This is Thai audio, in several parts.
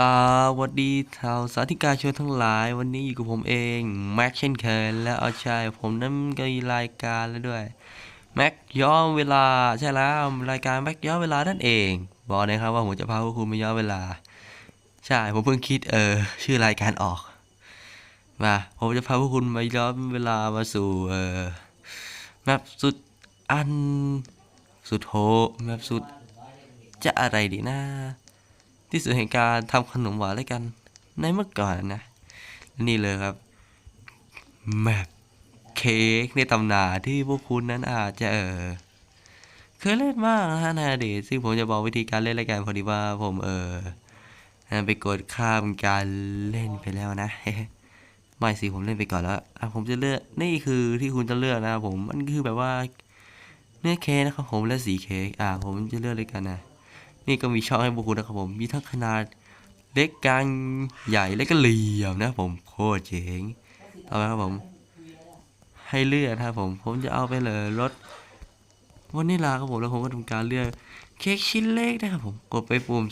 สวัสดีชาวสาธิกาชนทั้งหลาย วันนี้อยู่กับผมเองแม็กเช่นเคยและเอาใช่ผมนั้นก็มีรายการแล้วด้วยแม็กย้อนเวลาใช่แล้วรายการแม็กย้อนเวลานั่นเอง บอกนะครับว่าผมจะพาพวกคุณมาย้อนเวลา ใช่ผมเพิ่งคิดเออชื่อรายการออกมาผมจะพาพวกคุณมาย้อนเวลามาสู่เออแมปสุดอันสุดโหแมปสุดจะอะไรดีนะ ที่สุดแห่งการทำขนมหวานด้วยกัน ในเมื่อก่อนนะ นี่เลยครับแมปเค้กในตำนานที่พวกคุณนั้นอาจจะเออเคยเล่นมากนะฮะในอดีตซึ่งผมจะบอกวิธีการเล่นรายการพอดีว่าผมเออไปกดข้ามการเล่นไปแล้วนะไม่สิผมเล่นไปก่อนแล้วอะผมจะเลือกนี่คือที่คุณจะเลือกนะผมมันคือแบบว่าเนื้อเค้กนะครับผมและสีเค้กอ่าผมจะเลือกเลยกันนะ นี่ก็มีช่องให้พวกคุณนะครับผม มีทั้งขนาดเล็กกลางใหญ่และก็เหลี่ยมนะครับผมโคตรเจ๋งต่อไปครับผม ให้เลือกนะครับผม ผมจะเอาไปเลยรสวานิลลาครับผมแล้วผมก็ทำการเลือกเค้กชิ้นเล็กนะครับผมกดไปปุ่ม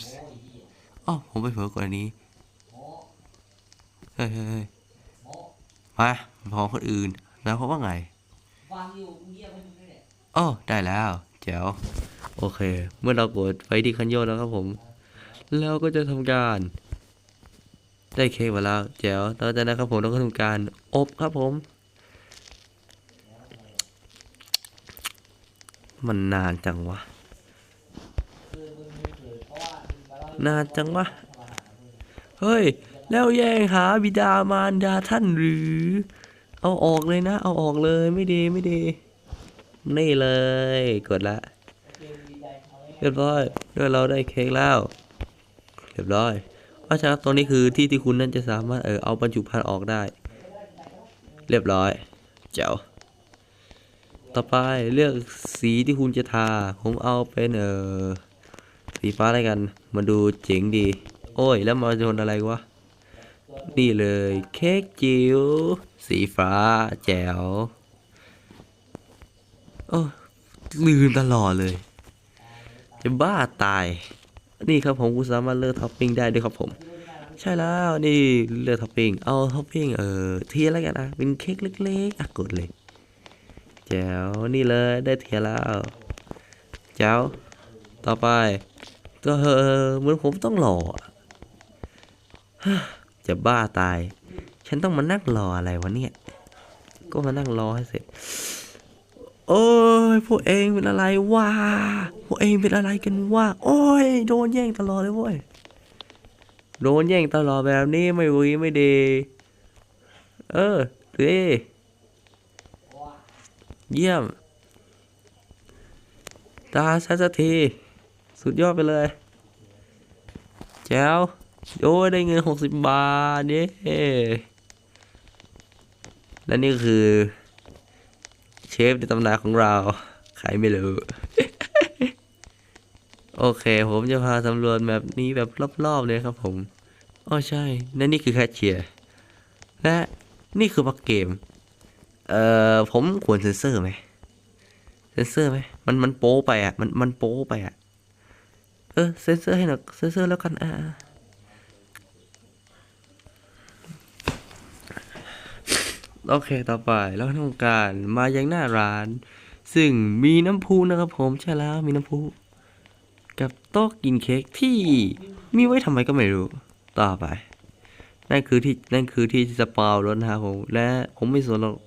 อ๋อผมไปเผลอกดอันนี้เฮ้ยเฮ้ยเฮ้ยมาพอคนอื่นแล้วเขาว่าไงฟังอยู่เงียบไปมึงเลยโอ้ได้แล้วแจ๋ว โอเค เมื่อเรากดไปที่คันโยกแล้วครับผม แล้วก็จะทำการ ได้เค้กมาแล้วแจ๋วต่อจากนั้นครับผมเราก็ทำการอบครับผม มันนานจังวะนานจังวะ เฮ้ย แล้วแย่งหาบิดามารดาท่านหรือ เอาออกเลยนะ เอาออกเลยไม่ดีไม่ดี นี่เลย กดละ เรียบร้อยเมื่อเราได้เค้กแล้ว เรียบร้อย เพราะฉะนั้นตรงนี้คือที่ที่คุณนั้นจะสามารถเออเอาบรรจุภัณฑ์ออกได้ เรียบร้อย เจ๋วต่อไปเลือกสีที่คุณจะทา ผมเอาเป็นเออสีฟ้าอะไรกันมาดูเจ๋งดี โอ้ย แล้วมาโดนอะไรวะ นี่เลยเค้กจิ๋วสีฟ้าแจ๋วโอ้ลืมตลอดเลย จะบ้าตาย นี่ครับผมกูสามารถเลือกท็อปปิ้งได้ด้วยครับผม ใช่แล้วนี่เลือกท็อปปิ้งเอาท็อปปิ้งเออเทียแล้วกันนะเป็นเค้กเล็กๆอะกดเลยแจ๋วนี่เลยได้เทียแล้วแจ๋วต่อไป ก็เออเหมือนผมต้องรอจะบ้าตาย ฉันต้องมานั่งรออะไรวะเนี่ย ก็มานั่งรอให้เสร็จ โอ้ยพวกเองเป็นอะไรวะพวกเองเป็นอะไรกันวะโอ้ย โดนแย่งตลอดเลยเว้ยโดนแย่งตลอดแบบนี้ไม่วีไม่ดี เออดีเยี่ยม ตาชัดสักที สุดยอดไปเลยแจ๋วโอ้ยได้เงินหกสิบบาทเย้และนี่คือ ฟในตำนานของเรา ใครไม่รู้ โอเค ผมจะพาสำรวจแบบนี้แบบรอบๆเลยครับผมอ๋อใช่และนี่คือแคชเชียร์และนี่คือบักเกม เอ่อ ผมควรเซ็นเซอร์ไหมเซ็นเซอร์ไหมมันมันโป๊ไปอะ มันมันโป๊ไปอะ เออ เซ็นเซอร์ให้หน่อยเซ็นเซอร์แล้วกันอ่า โอเคต่อไปเราทำการมายังหน้าร้าน ซึ่งมีน้ำพุนะครับผมใช่แล้วมีน้ำพุกับโต๊ะกินเค้กที่มีไว้ทำไมก็ไม่รู้ ต่อไป นั่นคือที่นั่นคือที่สปาวรถนะครับผมและผมไม่สนหรอก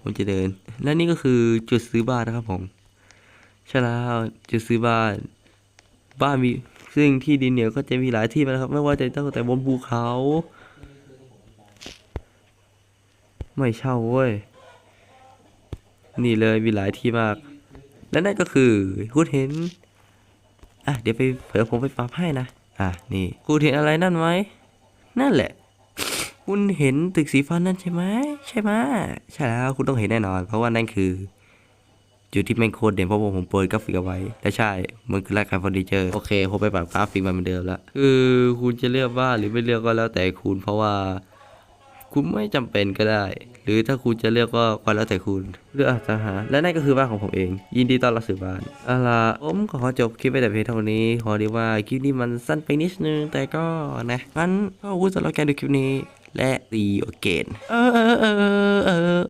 ผมจะเดิน และนี่ก็คือจุดซื้อบ้านนะครับผมใช่แล้วจุดซื้อบ้าน บ้านมีซึ่งที่ดินเหนี่ยก็จะมีหลายที่นะครับ ไม่ว่าจะตั้งแต่บนภูเขา ไม่เช่าเว้ย นี่เลยมีหลายที่มาก และนั่นก็คือคุณเห็น อะเดี๋ยวไปเผื่อผมไปปรับให้นะ อะนี่คุณเห็นอะไรนั่นไหม นั่นแหละ คุณเห็นตึกสีฟ้านั่นใช่ไหมใช่ไหมใช่แล้วคุณต้องเห็นแน่นอน เพราะว่านั่นคือจุดที่แม่งโคตรเด่นเพราะผมเปิดกราฟิกเอาไว้ และใช่ มันคือรายการเฟอร์นิเจอร์ โอเคผมไปปรับกราฟิกมาเหมือนเดิมแล้ว คือคุณจะเลือกบ้านหรือไม่เลือกก็แล้วแต่คุณ เพราะว่า คุณไม่จำเป็นก็ได้ หรือถ้าคุณจะเลือกก็ก็แล้วแต่คุณเลือกอสังหาและนั่นก็คือบ้านของผมเอง ยินดีต้อนรับสู่บ้านเอาล่ะผมขอจบคลิปไปแต่เพียงเท่านี้ ขอดีว่าคลิปนี้มันสั้นไปนิดนึงแต่ก็นะงั้นก็ขอบคุณสำหรับการดูคลิปนี้และตีโอเกนเออเออเออเออ